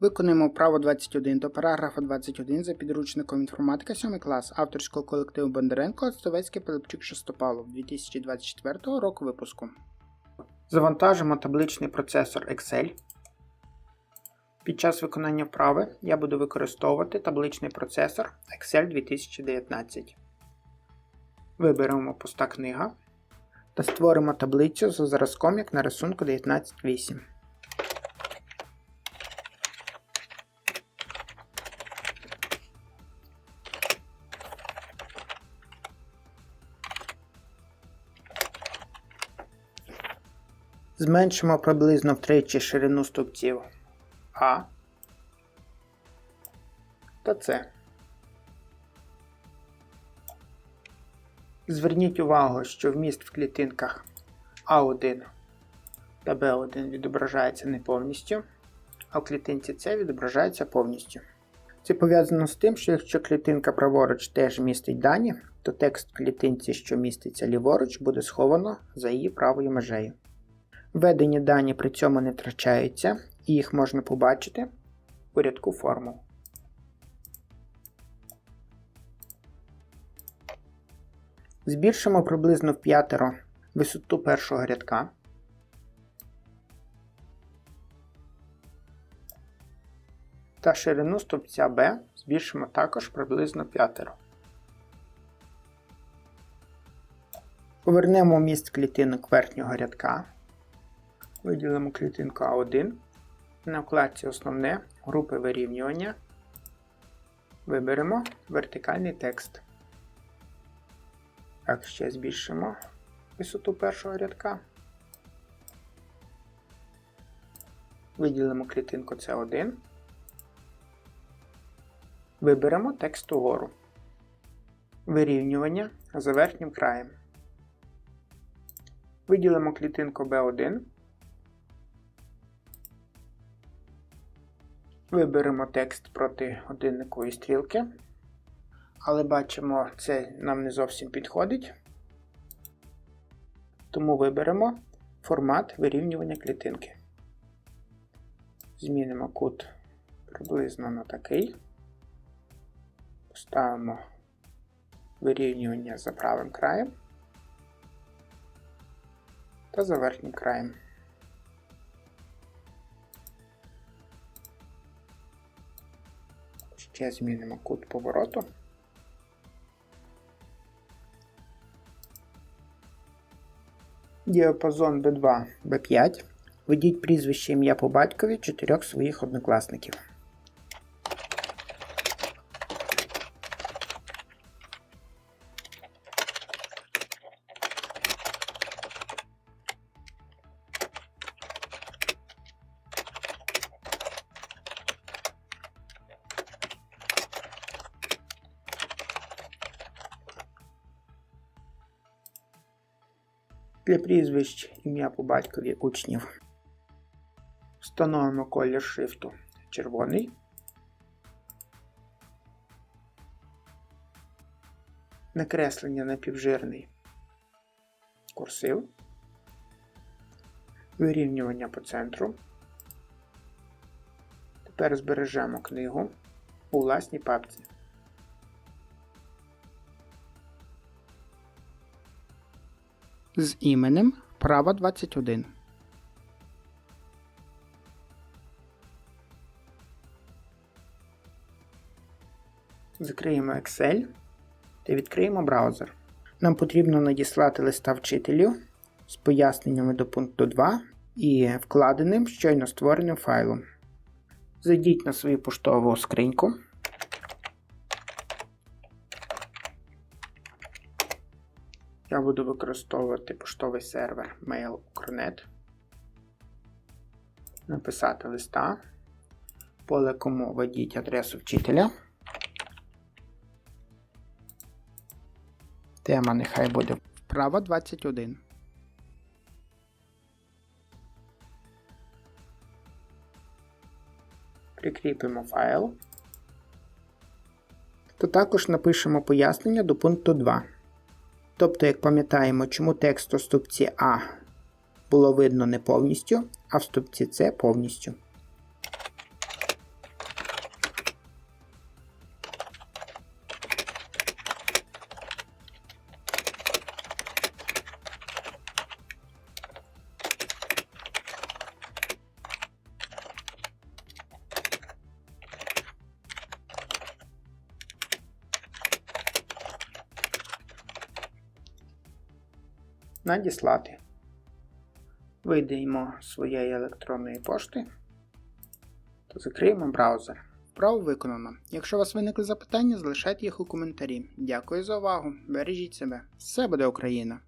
Виконуємо вправо 21 до параграфа 21 за підручником інформатика 7 клас авторського колективу Бондаренко Оцтовецький Пилипчук Шестопалов 2024 року випуску. Завантажимо табличний процесор Excel. Під час виконання вправи я буду використовувати табличний процесор Excel 2019. Виберемо пуста книга та створимо таблицю за зразком як на рисунку 19.8. Зменшимо приблизно втричі ширину стовпців А та С. Зверніть увагу, що вміст в клітинках А1 та Б1 відображається не повністю, а в клітинці С відображається повністю. Це пов'язано з тим, що якщо клітинка праворуч теж містить дані, то текст клітинці, що міститься ліворуч, буде сховано за її правою межею. Введені дані при цьому не втрачаються, і їх можна побачити у рядку формул. Збільшимо приблизно в п'ятеро висоту першого рядка. Та ширину стовпця B збільшимо також приблизно п'ятеро. Повернемо міст клітинок верхнього рядка. Виділимо клітинку А1. На вкладці Основне групи вирівнювання. Виберемо вертикальний текст. Так, ще збільшимо висоту першого рядка. Виділимо клітинку С1. Виберемо текст угору. Вирівнювання за верхнім краєм. Виділимо клітинку B1. Виберемо текст проти годинникової стрілки. Але бачимо, це нам не зовсім підходить. Тому виберемо формат вирівнювання клітинки. Змінимо кут приблизно на такий. Поставимо вирівнювання за правим краєм та за верхнім краєм. Ще змінимо кут повороту. Діапазон B2, B5. Введіть прізвище ім'я по батькові чотирьох своїх однокласників. Для прізвищ ім'я по батькові учнів. Встановимо колір шрифту червоний. Накреслення напівжирний курсив. Вирівнювання по центру. Тепер збережемо книгу у власній папці. З іменем права 21. Закриємо Excel та відкриємо браузер. Нам потрібно надіслати листа вчителю з поясненнями до пункту 2 і вкладеним щойно створеним файлом. Зайдіть на свою поштову скриньку. Я буду використовувати поштовий сервер Mail.Ukronet. Написати листа. Поле кому введіть адресу вчителя. Тема нехай буде вправа 21. Прикріпимо файл. Та також напишемо пояснення до пункту 2. Тобто, як пам'ятаємо, чому текст у ступці А було видно не повністю, а в ступці С повністю. Надіслати. Вийдемо з своєї електронної пошти та закриємо браузер. Вправо виконано. Якщо у вас виникли запитання, залишайте їх у коментарі. Дякую за увагу. Бережіть себе. Все буде Україна!